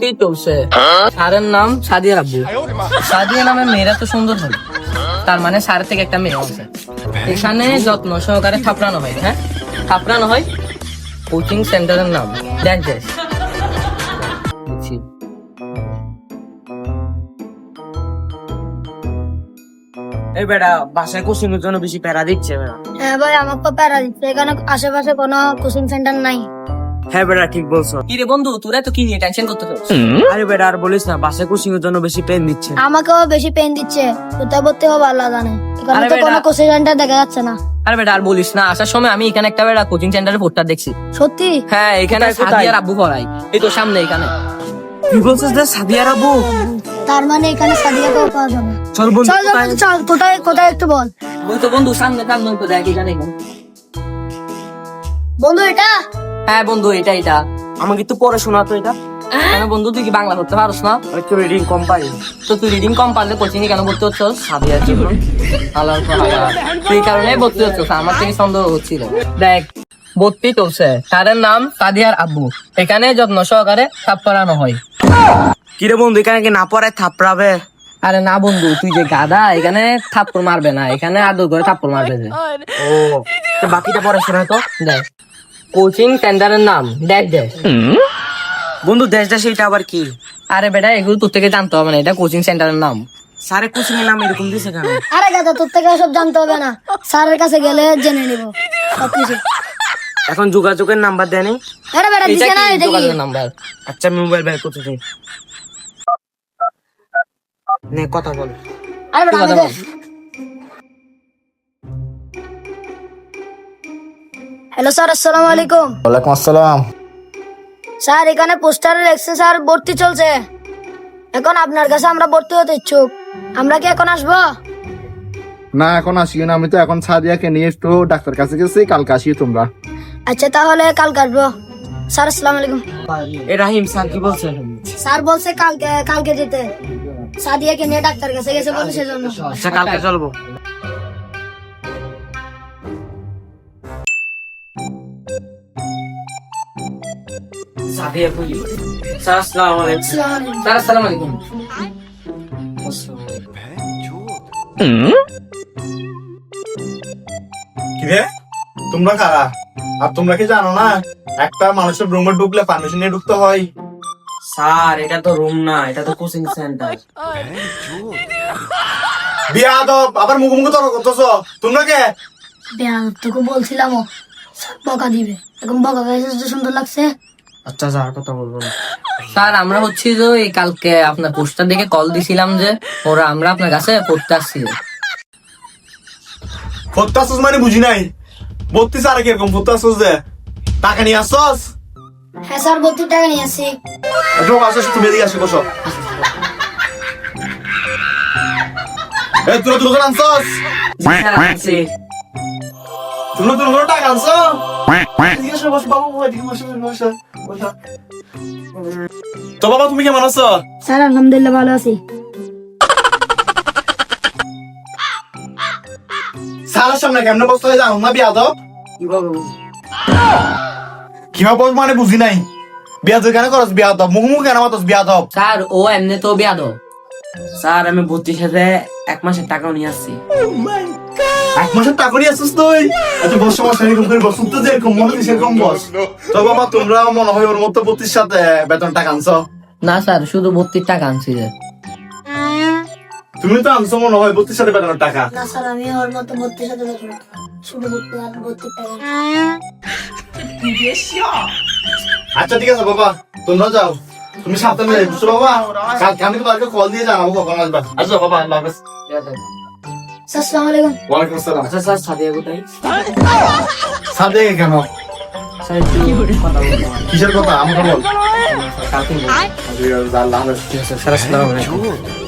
কি নাম তার মানে স্যার থেকে একটা মেয়ে আছে। এখানে যত্ন সহকারে থাপড়ানো হয় হ্যাঁ? থাপড়ানো হয় কোচিং সেন্টারের নাম। দেখ এই বেটা বাসায় কোচিং এর জন্য বেশি প্যারা দিচ্ছে বেটা হ্যাঁ ভাই আমাকে তো প্যারা দিচ্ছে। এখানে আশেপাশে কোনো কোচিং সেন্টার নাই। হ্যাঁ বেটা ঠিক বলছো। কি রে বন্ধু তোরা তো কি নিয়ে টেনশন করতেছিস আরে বেটা আর বলিস না বাসায় কোচিং এর জন্য বেশি পেন দিচ্ছে। আমাকেও বেশি পেন দিচ্ছে। কোথায় ভর্তি হব আল্লাহ জানে এখানে তো কোনো কোচিং সেন্টার দেখা যাচ্ছে না। আরে বেটা আর বলিস না আসার সময় আমি এখানে একটা বেটা কোচিং সেন্টারে পোস্টার দেখছি। সত্যি? হ্যাঁ এখানে? সাদিয়ার আব্বু পড়াই এই তো সামনে এখানে। কি বলছিস যে সাদিয়ার আব্বু? তার মানে এখানে সাদিয়াকেও পাওয়া যাবে। চল বন্ধু চল চল চল কোথায় কোথায় একটু বল। ওই তো বন্ধু সামনে তো দেখ এখানে। বন্ধু এটা? হ্যাঁ বন্ধু এটা এটা। আমাকে একটু পড়ে শোনা তো এটা। কেন বন্ধু তুই কি বাংলা করতে পারস না? একটু রিডিং কম পারি। তো তুই রিডিং কম পারলে কোচিং এ কেন ভর্তি হচ্ছস? সাদিয়ার জন্য। আল্লাহ। তুই কারণে ভর্তি হচ্ছস আমার থেকে সন্দেহ হচ্ছিল। দেখ ভর্তি চলছে তাদের নাম সাদিয়ার আব্বু। এখানে যত্ন সহকারে সাপ করানো হয়। কিরে বন্ধু এখানে কি না পড়ে থাপড়াবে? আরে না বন্ধু তুই যে গাদা এখানে থাপ্পড় মারবে না এখানে আদর করে থাপ্পড় মারবে যে। ও তো বাকিটা পড়ে শোনা তো। দেখ কোচিং সেন্টারের নাম দেখ দেখ। বন্ধু দেশ দেশে এটা আবার কি? আরে বেটা এগুলো তোর থেকে জানতে হবে না এটা কোচিং সেন্টারের নাম। সারে কোচিং এর নাম এরকম দিছে কেন? আরে গাদা তোর থেকে সব জানতে হবে না। স্যারের কাছে গেলে জেনে নিব। সবকিছু এখন যোগাযোগের নাম্বার দেয়নি। নাম্বার। আচ্ছা আমি মোবাইল বের করতে দিই নে কথা বল। হ্যালো স্যার আসসালামু আলাইকুম। ওয়ালাইকুম আসসালাম। স্যার এখানে পোস্টারে লেখছে স্যার ভর্তি চলছে। এখন আপনার কাছে আমরা ভর্তি হতে ইচ্ছুক। আমরা কি এখন আসব? না এখন আসিও না। আমি তো এখন সাদিয়াকে নিয়ে একটু ডাক্তার কাছে গেছি। কালকে আসিও তোমরা। আচ্ছা তাহলে কালকে আসব স্যার আসসালামু আলাইকুম। এ রাহিম স্যার কি বলছে স্যার বলছে কালকে কালকে যেতে। সাদিয়াকে নিয়ে ডাক্তার কাছে গেছে বলে সেজন্য। আচ্ছা কালকে চলবো। সাদিয়া কই? স্যার আসসালামু আলাইকুম। স্যার আসসালামু আলাইকুম। কিরে তোমরা কারা? আর তোমরা কি জানো না একটা মানুষের রুমে ঢুকলে পারমিশন নিয়ে ঢুকতে হয়? স্যার এটা তো রুম না এটা তো কোচিং সেন্টার আবার মুখ মুখ তর্ক করতেছ? তোমরা কে? তোকে বলছিলাম বকা দিবে। এখন বকা গাইছে সুন্দর লাগছে। আচ্ছা স্যার কথা বলব না। স্যার আমরা হচ্ছি যে এই কালকে আপনার পোস্টার দেখে কল দিছিলাম যে ওরা আমরা আপনার কাছে পড়তে আসছি। ফত্তা আসছ মানে বুঝি নাই? বত্রিশ আর কীরকম ফত্তা আসছ যে? টাকা নিয়ে আসছস হ্যাঁ স্যার বত্রিশ টাকা নিয়ে যোগ আসছ। তুমি এদিকে আসি বসো। এ আনছস? টাকা আনছ আসো। তো বাবা তুমি কেমন আছো? স্যার আলহামদুলিল্লাহ ভালো আছি। সারার সামনে কেমনে বসতে হয় জানো? না বিয়া আদব কীভাবে? কীভাবে বস মানে বুঝি নাই। বিয়া তুই কেন করস বিয়া আদব মুখ মুখ কেন মাতস বিয়া আদব স্যার ও এমনি তো বেয়াদ স্যার আমি এক মাসের টাকাও নিয়ে আসছি। এক মাসের টাকা নিয়ে আসছিস তুই? এত সমস্যা এরকম করে বস তো যেরকম মনে হচ্ছে সেরকম বস। তো বাবা তোমরা মনে হয় ওর মতো বত্রিশ সাথে বেতন টাকা আনছো? না স্যার শুধু বত্রিশ টাকা আনছি তুমি তো আনছো মনে হয় বত্রিশ সাথে বেতনের টাকা। না স্যার আমি ওর মতো বত্রিশ হাজার দেখব শুধু বত্রিশ টাকা। আচ্ছা ঠিক আছে বাবা তোমরা যাও। তুমি সাবধানে যাই বুঝছ বাবা? কালকে আমি তোমাকে কল দিয়ে জানাব কখন আসবা। আচ্ছা বাবা আল্লাহ হাফেজ। আসসালামু আলাইকুম। ওয়ালাইকুম আসসালাম। আচ্ছা স্যার সাদিয়া কোথায়? সাথে কেন? কিসের কথা? আমাকে বল। কালকে। আল্লাহ হাফেজ। ঠিক আছে স্যার আসসালামু আলাইকুম।